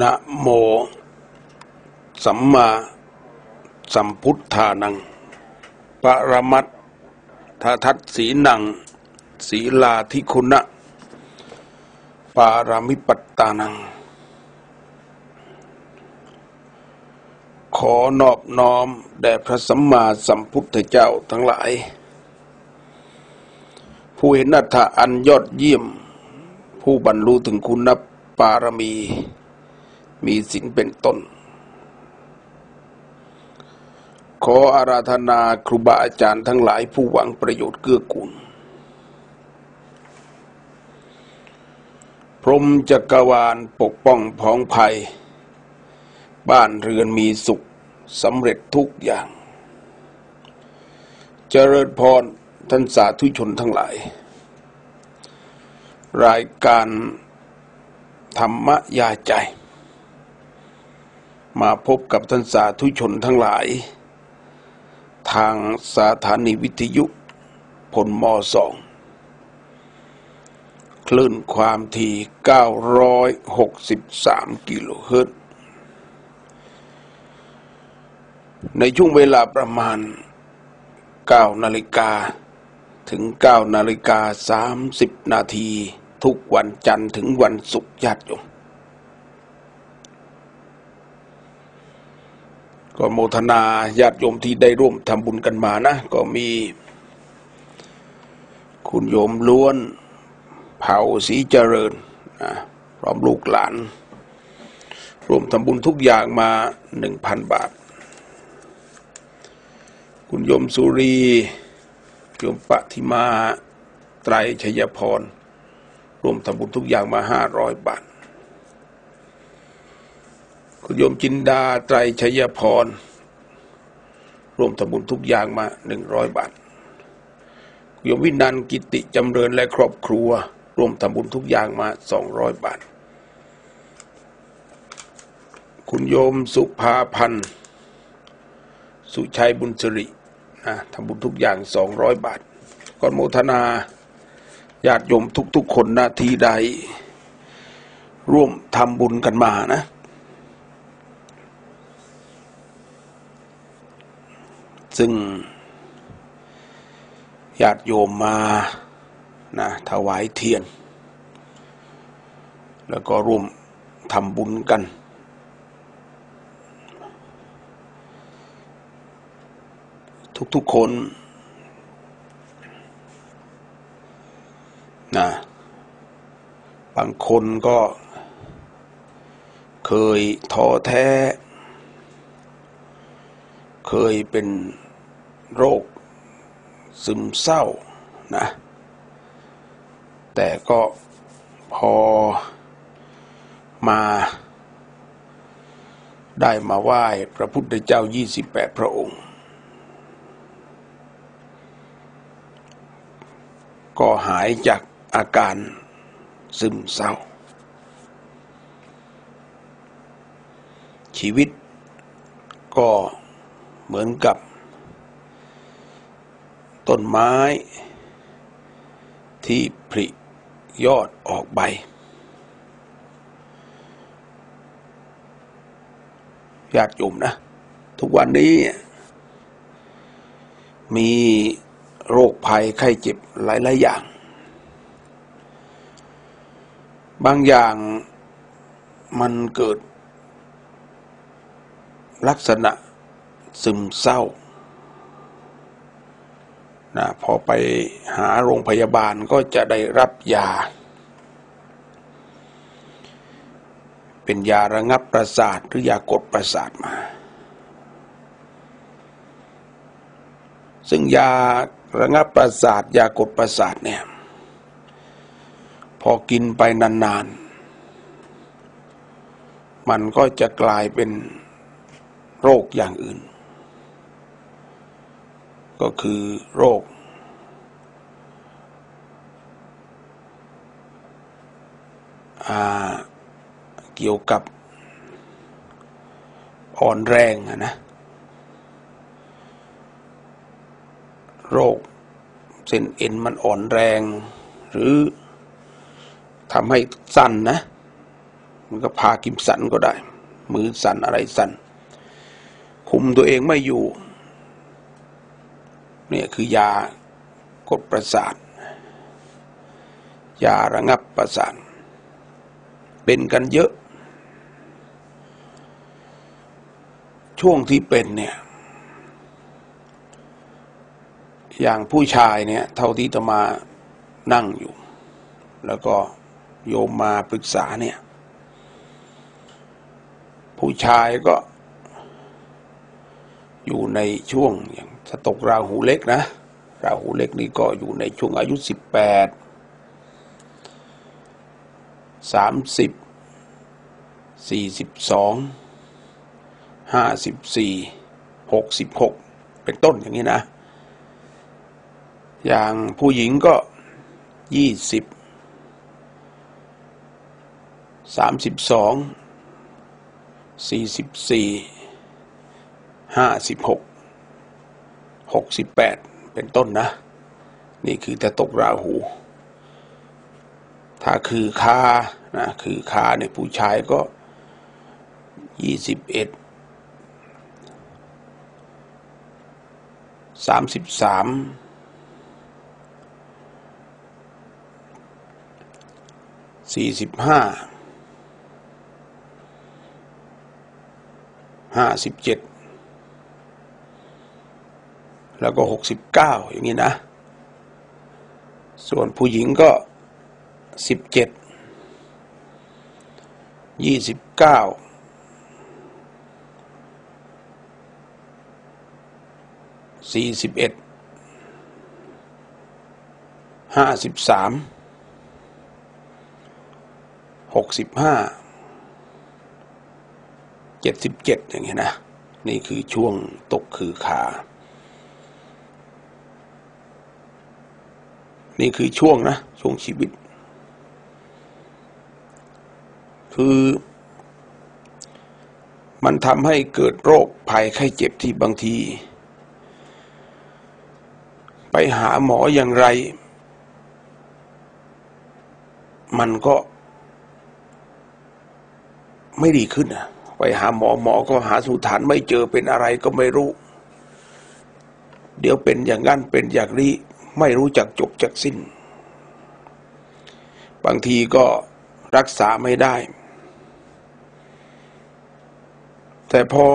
นะโม สัมมาสัมพุทธานัง ปรมัตถทัตสีนัง ศีลาธิคุณะ ปารามิปัตตานัง ขอนอบน้อม แด่พระสัมมาสัมพุทธเจ้าทั้งหลาย ผู้เห็นอัตถะอันยอดเยี่ยม ผู้บรรลุถึงคุณปารมี มีศีลเป็นต้น ขออาราธนาครูบาอาจารย์ทั้งหลายผู้หวังประโยชน์เกื้อกูล พรมจักรวาลปกป้องพ้องภัย บ้านเรือนมีสุขสำเร็จทุกอย่าง เจริญพรท่านสาธุชนทั้งหลาย รายการธรรมยาใจ มาพบกับท่านสาธุชนทั้งหลาย ทางสถานีวิทยุพลมอสองคลื่นความถี่ 963 กิโลเฮิรตซ์ในช่วงเวลาประมาณ 9 นาฬิกา ถึง 9 นาฬิกา 30 นาที ทุกวันจันทร์ถึงวันศุกร์ญาติโยม ก็โมทนาญาติโยมที่ได้ร่วมทำบุญกันมานะ ก็มี คุณโยมล้วน เผาสีเจริญนะพร้อมลูกหลาน รวมทำบุญทุกอย่างมาหนึ่งพันบาท คุณโยมสุรีโยมปฏิมาไตรชยพร รวมทำบุญทุกอย่างมาห้าร้อยบาท คุณโยมจินดาไตรชยพรร่วมทำบุญทุกอย่างมาหนึ่งร้อยบาทโยมวินันกิติจำเริญและครอบครัว ร่วมทำบุญทุกอย่างมาสองร้อยบาท คุณโยมสุภาพันธ์สุชัยบุญสิรินะทำบุญทุกอย่างสองร้อยบาทก่อนโมทนาญาติโยมทุกๆคนนาทีใด ร่วมทำบุญกันมานะ ซึ่งญาติโยมมานะถวายเทียน แล้วก็ร่วมทำบุญกัน ทุกๆคนนะบางคนก็เคยท้อแท้ เคยเป็น โรค ซึมเศร้านะ แต่ก็พอมาได้มาไหว้พระพุทธเจ้า 28 พระองค์ ก็หายจากอาการซึมเศร้า ชีวิตก็เหมือนกับ ต้นไม้ ที่ผลิยอดออกใบ ญาติโยมนะ ทุกวันนี้ มีโรคภัยไข้เจ็บหลาย ๆ อย่าง บางอย่างมันเกิด ลักษณะซึมเศร้า นะพอไปหาโรงพยาบาลก็จะได้รับยา เป็นยาระงับประสาทหรือยากดประสาทมา ซึ่งยาระงับประสาทยากดประสาทเนี่ยพอกินไปนานๆ มันก็จะกลายเป็นโรคอย่างอื่น ก็คือโรค เกี่ยวกับอ่อนแรงนะ โรค เส้นเอ็นมันอ่อนแรง หรือทำให้สั้นนะ มันก็พากิมสันก็ได้ มือสั่นอะไรสั่น คุมตัวเองไม่อยู่ เนี่ยคือยากดประสาท ยาระงับประสาท เป็นกันเยอะ ช่วงที่เป็นเนี่ย อย่างผู้ชายเนี่ย เท่าที่จะมานั่งอยู่ แล้วก็โยมมาปรึกษาเนี่ย ผู้ชายก็อยู่ในช่วงอย่าง ถ้าตกราหูเล็กนะ ราหูเล็กนี่ก็อยู่ในช่วงอายุสิบแปดสามสิบสี่สิบสองห้าสิบสี่หกสิบหกเป็นต้นอย่างนี้นะ อย่างผู้หญิงก็ยี่สิบสามสิบสองสี่สิบสี่ห้าสิบหก หกสิบแปดเป็นต้นนะ นี่คือจะตกราหู ถ้าคือคานะคือคาเนี่ยผู้ชายก็ยี่สิบเอ็ดสามสิบสามสี่สิบห้าห้าสิบเจ็ด แล้วก็หกสิบเก้าอย่างนี้นะ ส่วนผู้หญิงก็สิบเจ็ดยี่สิบเก้าสี่สิบเอ็ดห้าสิบสามหกสิบห้าเจ็ดสิบเจ็ดอย่างเงี้ยนะ นี่คือช่วงตกคือขา นี่คือช่วงนะ ช่วงชีวิต คือ มันทำให้เกิดโรคภัยไข้เจ็บที่บางที ไปหาหมออย่างไร มันก็ไม่ดีขึ้นนะไปหาหมอหมอก็หาสุฐานไม่เจอเป็นอะไรก็ไม่รู้ เดี๋ยวเป็นอย่างนั้นเป็นอย่างนี้ ไม่รู้จักจบจักสิ้น บางทีก็รักษาไม่ได้ แต่พอ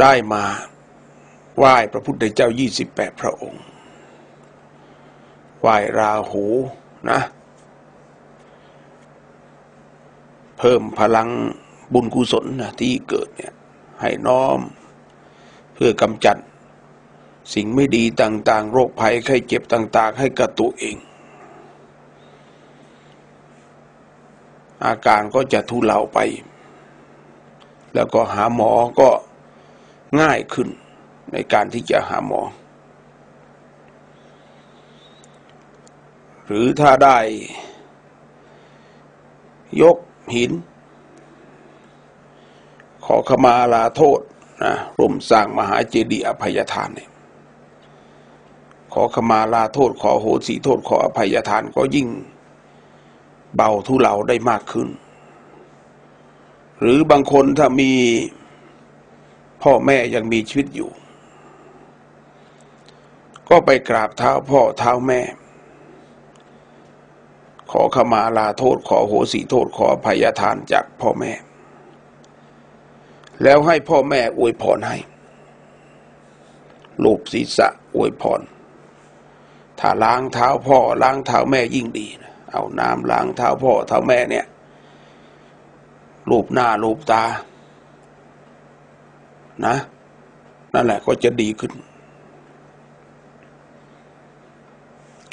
ได้มาไหว้พระพุทธเจ้ายี่สิบแปดพระองค์ ไหว้ราหูนะ เพิ่มพลังบุญกุศลนะที่เกิดเนี่ย ให้น้อม พื่อกำจัด สิ่งไม่ดีต่างๆ โรคภัยไข้เจ็บต่าง ๆ ให้กับตัวเอง อาการก็จะทุเลาไป แล้วก็หาหมอก็ง่ายขึ้นในการที่จะหาหมอ หรือถ้าได้ ยกหิน ขอขมาลาโทษ นะร่วมสร้างมหาเจดีย์อภัยทานเนี่ยขอขมาลาโทษขอโหสีโทษขออภัยทานก็ยิ่ง เบาทุเลาได้มากขึ้น หรือบางคนถ้ามีพ่อแม่ยังมีชีวิตอยู่ ก็ไปกราบเท้าพ่อเท้าแม่ ขอขมาลาโทษขอโหสีโทษขออภัยทานจากพ่อแม่ แล้วให้พ่อแม่อวยพรให้ลูบศีรษะอวยพร ถ้าล้างเท้าพ่อล้างเท้าแม่ยิ่งดีนะเอาน้ำล้างเท้าพ่อเท้าแม่เนี่ยลูบหน้าลูบตา นะ นั่นแหละก็จะดีขึ้น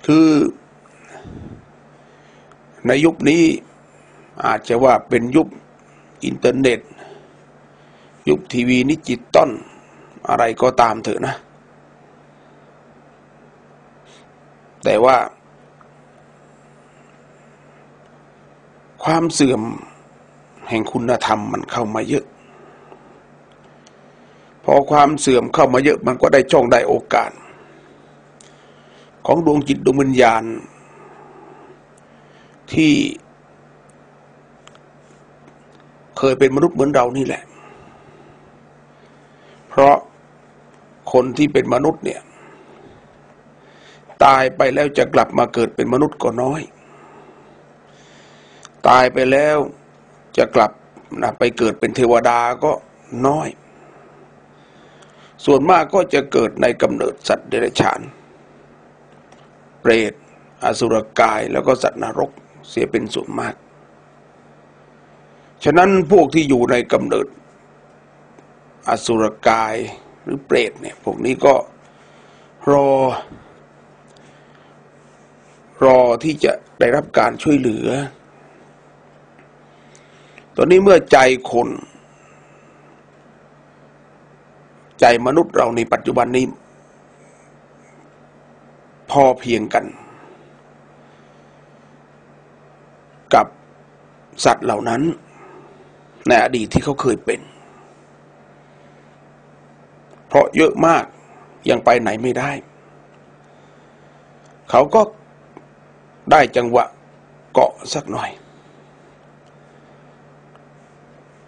คือ ในยุคนี้อาจจะว่าเป็นยุคอินเทอร์เน็ต ยุคทีวีนิจิตต้นอะไรก็ตามเถอะนะ แต่ว่า ความเสื่อมแห่งคุณธรรมมันเข้ามาเยอะ พอความเสื่อมเข้ามาเยอะมันก็ได้ช่องได้โอกาส ของดวงจิตดวงวิญญาณ ที่ เคยเป็นมนุษย์เหมือนเรานี่แหละ ราะคนที่เป็นมนุษย์เนี่ย ตายไปแล้วจะกลับมาเกิดเป็นมนุษย์ก็น้อย ตายไปแล้วจะกลับนะไปเกิดเป็นเทวดาก็น้อย ส่วนมากก็จะเกิดในกำเนิดสัตว์เดรัจฉาน เปรต อสุรกายแล้วก็สัตว์นรกเสียเป็นส่วนมาก ฉะนั้นพวกที่อยู่ในกำเนิด อสุรกายหรือเปรตเนี่ยพวกนี้ก็รอ รอที่จะได้รับการช่วยเหลือ ตอนนี้เมื่อใจคน ใจมนุษย์เราในปัจจุบันนี้ พอเพียงกัน กับสัตว์เหล่านั้น ในอดีตที่เขาเคยเป็น เพราะเยอะมากยังไปไหนไม่ได้ เขาก็ได้จังหวะเกาะสักหน่อย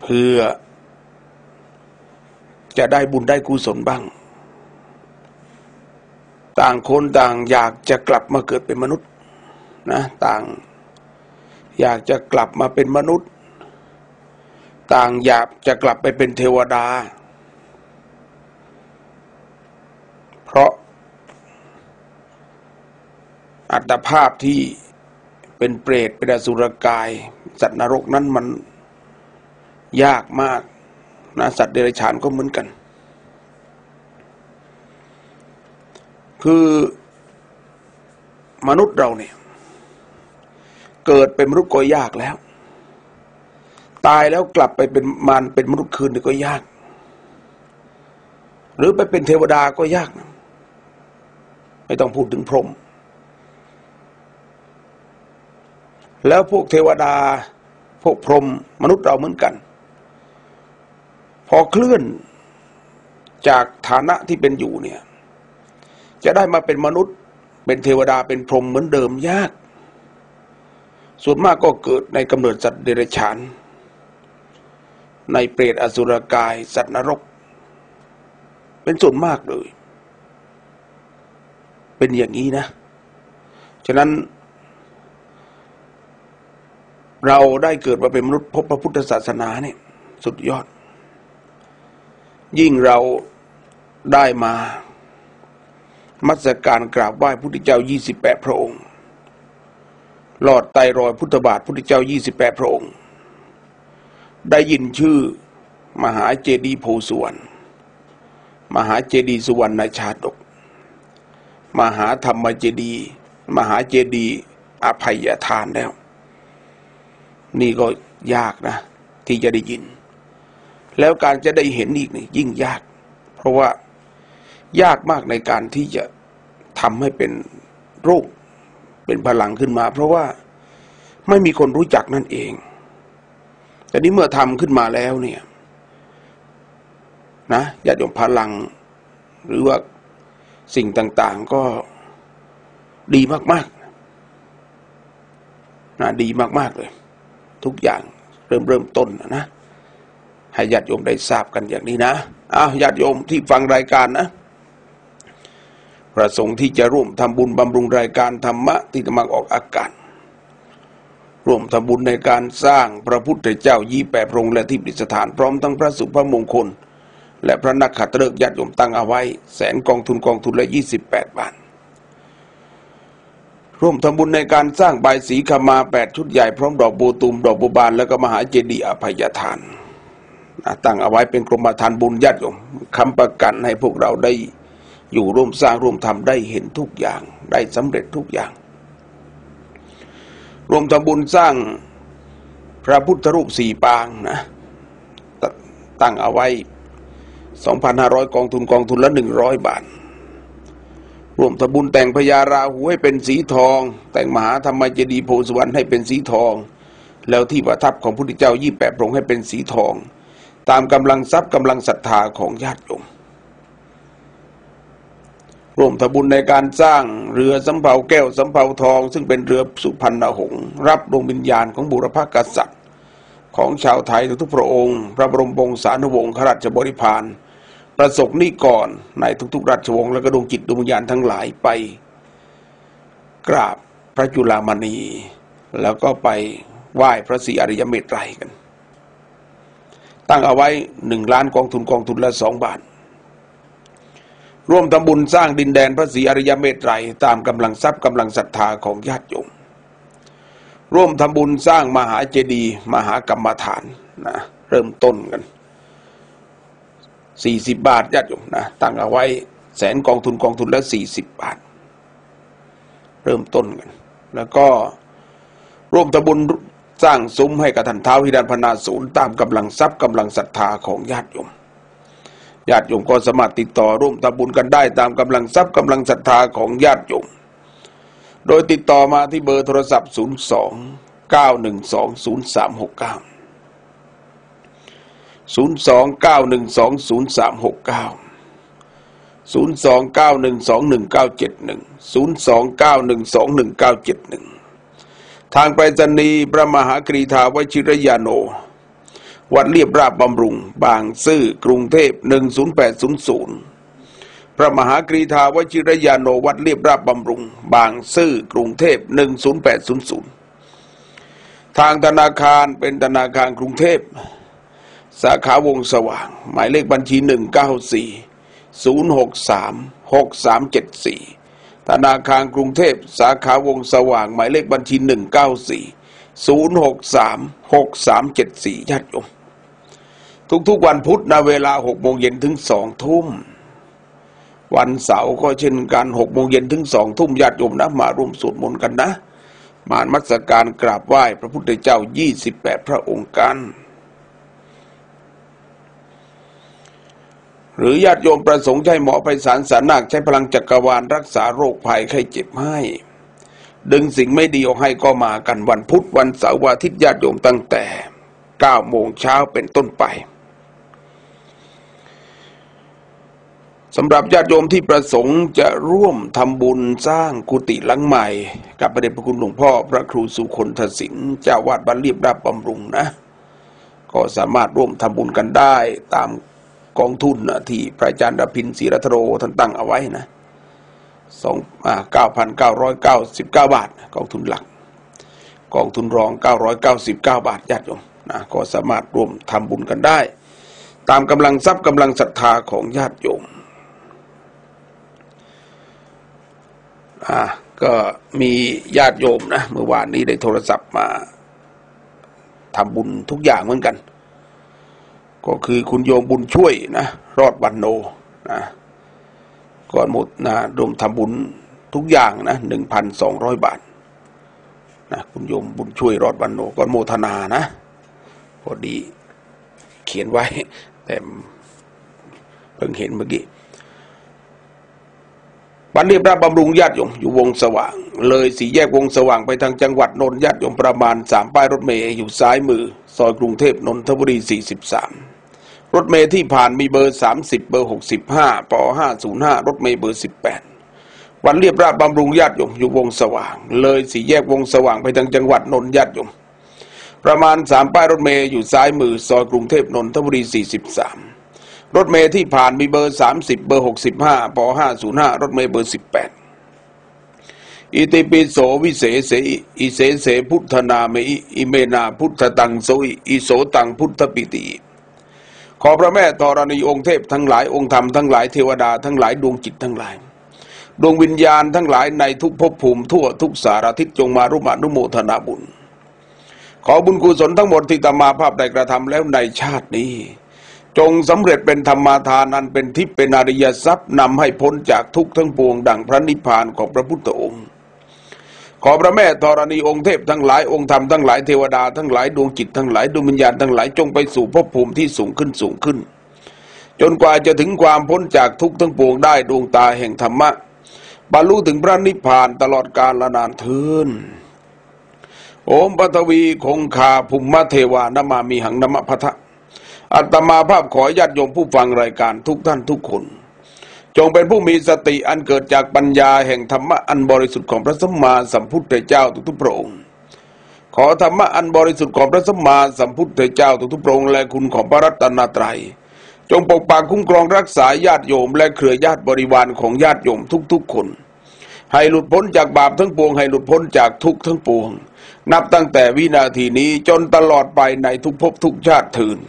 เพื่อจะได้บุญได้กุศลบ้าง ต่างคนต่างอยากจะกลับมาเกิดเป็นมนุษย์นะต่างอยากจะกลับมาเป็นมนุษย์ ต่างอยากจะกลับไปเป็นเทวดา เพราะอัตภาพที่เป็นเปรตเป็นอสุรกาย สัตว์นรกนั้นมันยากมากนะสัตว์เดรัจฉานก็เหมือนกัน คือมนุษย์เราเนี่ยเกิดเป็นมนุษย์ก็ยากแล้ว ตายแล้วกลับไปเป็นมารเป็นมนุษย์คืนก็ยาก หรือไปเป็นเทวดาก็ยากนะ ไม่ต้องพูดถึงพรหมแล้วพวกเทวดา พวกพรหมมนุษย์เราเหมือนกัน พอเคลื่อนจากฐานะที่เป็นอยู่เนี่ย จะได้มาเป็นมนุษย์ เป็นเทวดาเป็นพรหมเหมือนเดิมยาก ส่วนมากก็เกิดในกำเนิดสัตว์เดรัจฉาน ในเปรตอสุรกาย สัตว์นรก เป็นส่วนมากเลย เป็นอย่างนี้นะ ฉะนั้น เราได้เกิดมาเป็นมนุษย์พบพระพุทธศาสนาเนี่ย สุดยอด ยิ่งเราได้มามัสการกราบไหว้พุทธเจ้า28พระองค์ หลอดไตรอยพุทธบาทพุทธเจ้า28พระองค์ ได้ยินชื่อมหาเจดีย์โพสุวรรณมหาเจดีย์สุวรรณชาดก มหาธรรมเจดีย์มหาเจดีย์อภัยทานแล้ว นี่ก็ยากนะ ที่จะได้ยิน แล้วการจะได้เห็นอีกนี่ยิ่งยาก เพราะว่ายากมากในการที่จะทำให้เป็นรูป เป็นพลังขึ้นมา เพราะว่าไม่มีคนรู้จักนั่นเอง แต่นี้เมื่อทำขึ้นมาแล้วเนี่ย นะญาติโยมพลัง หรือว่า สิ่งต่าง ๆ ก็ดีมากๆนะดีมาก ๆ เลย ทุกอย่างเริ่มเริ่มต้นนะให้ญาติโยมได้ทราบกันอย่างนี้นะอ้าวญาติโยมที่ฟังรายการนะประสงค์ที่จะร่วมทำบุญบำรุงรายการธรรมะที่กำลังออกอากาศร่วมทำบุญในการสร้างพระพุทธเจ้ายี่แปดพระองค์และที่ประดิษฐานพร้อมทั้งพระสุภมงคล และพระนักขัตฤกษ์ญาติโยมตั้งเอาไว้ แสนกองทุนกองทุนละยี่สิบแปดบาท ร่วมทำบุญในการสร้างใบสีขมาแปดชุดใหญ่พร้อมดอกบูตูมดอกบูบาน แล้วก็มหาเจดีย์อภัยทานตั้งเอาไว้เป็นกรมธรรม์บุญญาติโยมคำประกันให้พวกเราได้อยู่ร่วมสร้างร่วมทำได้เห็นทุกอย่าง ได้สำเร็จทุกอย่าง รวมทำบุญสร้างพระพุทธรูปสี่ปางนะตตั้งเอาไว้ สองพันห้าร้อยกองทุนกองทุนละหนึ่งร้อยบาท รวมทบุญแต่งพญาราหูให้เป็นสีทอง แต่งมหาธรรมเจดีโพสวรรค์ให้เป็นสีทอง แล้วที่ประทับของพระพุทธเจ้ายี่แปดพระองค์ให้เป็นสีทอง ตามกำลังทรัพย์กำลังศรัทธาของญาติโยมร่วมทบุญในการสร้างเรือสำเภาแก้วสำเภาทอง ซึ่งเป็นเรือสุพรรณหงษ์รับดวงวิญญาณของบุรพกษัตริย์ ของชาวไทยทุกพระองค์ พระบรมวงศานุวงศ์ขราชบริพาร ประสบนิกรในทุกๆ ราชวงศ์และก็ดวงจิตดวงวิญญาณทั้งหลายไป กราบพระจุลามณี แล้วก็ไปไหว้พระศรีอริยเมตไตรกัน ตั้งเอาไว้หนึ่งล้านกองทุนกองทุนละสองบาท ร่วมทำบุญสร้างดินแดนพระศรีอริยเมตไตรตามกำลังทรัพย์กำลังศรัทธาของญาติโยมร่วมทำบุญสร้างมหาเจดีย์มหากรรมฐานนะเริ่มต้นกัน สี่สิบบาทญาติโยมนะตั้งเอาไว้แสนกองทุนกองทุนละสี่สิบบาท เริ่มต้นกัน แล้วก็ร่วมทำบุญสร้างซุ้มให้กับท่านเท้าฮิดานพนาศูนย์ตามกำลังทรัพย์กำลังศรัทธาของญาติโยมญาติโยมก็สามารถติดต่อร่วมทำบุญกันได้ตามกำลังทรัพย์กำลังศรัทธาของญาติโยมโดยติดต่อมาที่เบอร์โทรศัพท์ 02 912 0369 0291202369 02912191 0291211971 ทางไปรษณีย์พระมหากรีธาวชิรยาโน วัดเรียบราบบำรุง บางซื่อกรุงเทพ 10800 พระมหากรีธาวชิรยาโน วัดเรียบราบบำรุง บางซื่อกรุงเทพ 10800 ทางธนาคารเป็นธนาคารกรุงเทพ สาขาวงสว่าง หมายเลขบัญชีหนึ่งเก้าสี่ศูนย์หกสามหกสามเจ็ดสี่ธนาคารกรุงเทพ สาขาวงสว่าง หมายเลขบัญชีหนึ่งเก้าสี่ศูนย์หกสามหกสามเจ็ดสี่ญาติโยมทุกๆวันพุธนะเวลาหกโมงเย็นถึงสองทุ่ม วันเสาร์ก็เช่นกันหกโมงเย็นถึงสองทุ่มญาติโยมนะมาร่วมสวดมนต์กันนะ มามัสการกราบไหว้พระพุทธเจ้ายี่สิบแปดพระองค์กัน หรือญาติโยมประสงค์ใช้หมอไปสารสารนักใช้พลังจักรวาลรักษาโรคภัยไข้เจ็บให้ ดึงสิ่งไม่ดีออกให้ก็มากันวันพุธวันเสาร์วันอาทิตย์ญาติโยมตั้งแต่9โมงเช้าเป็นต้นไปสำหรับญาติโยมที่ประสงค์จะร่วมทำบุญสร้างกุฏิหลังใหม่ กับพระเดชพระคุณหลวงพ่อพระครูสุคนทศิงเจ้าวาดบันเรีบราบบำรุงนะ ก็สามารถร่วมทำบุญกันได้ตาม กองทุนนะที่พระอาจารย์ดพินศรีรัตโรท่านตั้งเอาไว้นะสองเก้าพันเก้าร้อยเก้าสิบเก้าบาทกองทุนหลัก กองทุนรองเก้าร้อยเก้าสิบเก้าบาทญาติโยมนะก็สามารถร่วมทำบุญกันได้ ตามกำลังทรัพย์กำลังศรัทธาของญาติโยมอ่าก็มีญาติโยมนะเมื่อวานนี้ได้โทรศัพท์มาทำบุญทุกอย่างเหมือนกัน ก็คือคุณโยมบุญช่วยนะรอดวันโนนะก่อนหมดนะรวมทำบุญทุกอย่างนะหนึ่งพันสองร้อยบาทนะคุณโยมบุญช่วยรอดวันโนก่อนโมทนานะพอดีเขียนไว้ แต่เพิ่งเห็นเมื่อกี้บันเรียบราบำรุงญาติโยมอยู่วงสว่าง เลยสี่แยกวงสว่างไปทางจังหวัดนนท์ญาติโยมประมาณสามป้ายรถเมย์อยู่ซ้ายมือ ซอยกรุงเทพนนทบุรีสี่สิบสาม รถเมย์ที่ผ่านมีเบอร์สามสิบเบอร์หกสิบห้าปห้าศูนย์ห้ารถเมย์เบอร์สิบแปดวันเรียบราบบำรุงญาติโยมอยู่วงสว่าง เลยสี่แยกวงสว่างไปทางจังหวัดนนท์ญาติโยมประมาณสามป้ายรถเมย์อยู่ซ้ายมือซอยกรุงเทพนนทบุรีสี่สิบสามรถเมย์ที่ผ่านมีเบอร์สามสิบเบอร์หกสิบห้าปห้าศูนย์ห้ารถเมย์เบอร์สิบแปดอิติปิโสวิเศษอิเสเสพุทธนาเมอิเมนาพุทธตังโสอิโสตังพุทธปิติ ขอพระแม่ธรณีองค์เทพทั้งหลายองค์ธรรมทั้งหลายเทวดาทั้งหลายดวงจิตทั้งหลาย ดวงวิญญาณทั้งหลายในทุกภพภูมิทั่วทุกสารทิศจงมารุมานุโมทนาบุญ ขอบุญกุศลทั้งหมดที่ตมาภาพได้กระทำแล้วในชาตินี้ จงสำเร็จเป็นธรรมาทานอันเป็นทิพย์เป็นอริยทรัพย์นำให้พ้นจากทุกข์ทั้งปวงดังพระนิพพานของพระพุทธองค์ ขอพระแม่ธรณีองค์เทพทั้งหลายองค์ธรรมทั้งหลายเทวดาทั้งหลายดวงจิตทั้งหลายดวงวิญญาณทั้งหลายจงไปสู่ภพภูมิที่สูงขึ้นสูงขึ้น จนกว่าจะถึงความพ้นจากทุกข์ทั้งปวงได้ดวงตาแห่งธรรมะบรรลุถึงพระนิพพานตลอดกาลละนานเทินโอมปัทวีคงคาภุมมะเทวานมามีหังนมะพะทะอัตมาภาพขอญาติโยมผู้ฟังรายการทุกท่านทุกคน จงเป็นผู้มีสติอันเกิดจากปัญญาแห่งธรรมะอันบริสุทธิ์ของพระสัมมาสัมพุทธเจ้าทุกๆพระองค์ ขอธรรมะอันบริสุทธิ์ของพระสัมมาสัมพุทธเจ้าทุกๆพระองค์และคุณของพระรัตนตรัย จงปกปักคุ้มครองรักษาญาติโยม และเครือญาติบริวารของญาติโยมทุกๆคน ให้หลุดพ้นจากบาปทั้งปวง ให้หลุดพ้นจากทุกข์ทั้งปวง นับตั้งแต่วินาทีนี้จนตลอดไปในทุกภพทุกชาติถืน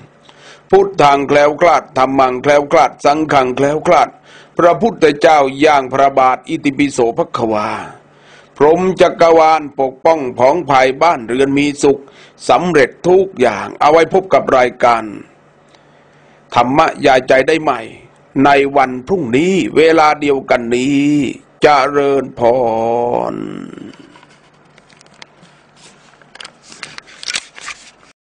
พุทธังแคล้วคลาดธรรมังแคล้วคลาดสังขังแคล้วคลาด พระพุทธเจ้าย่างพระบาทอิติปิโสภควา พรหมจักรวาลปกป้องผองภัยบ้านเรือนมีสุขสำเร็จทุกอย่างเอาไว้พบกับรายการ ธรรมะยาใจได้ใหม่ ในวันพรุ่งนี้เวลาเดียวกันนี้จเจริญพร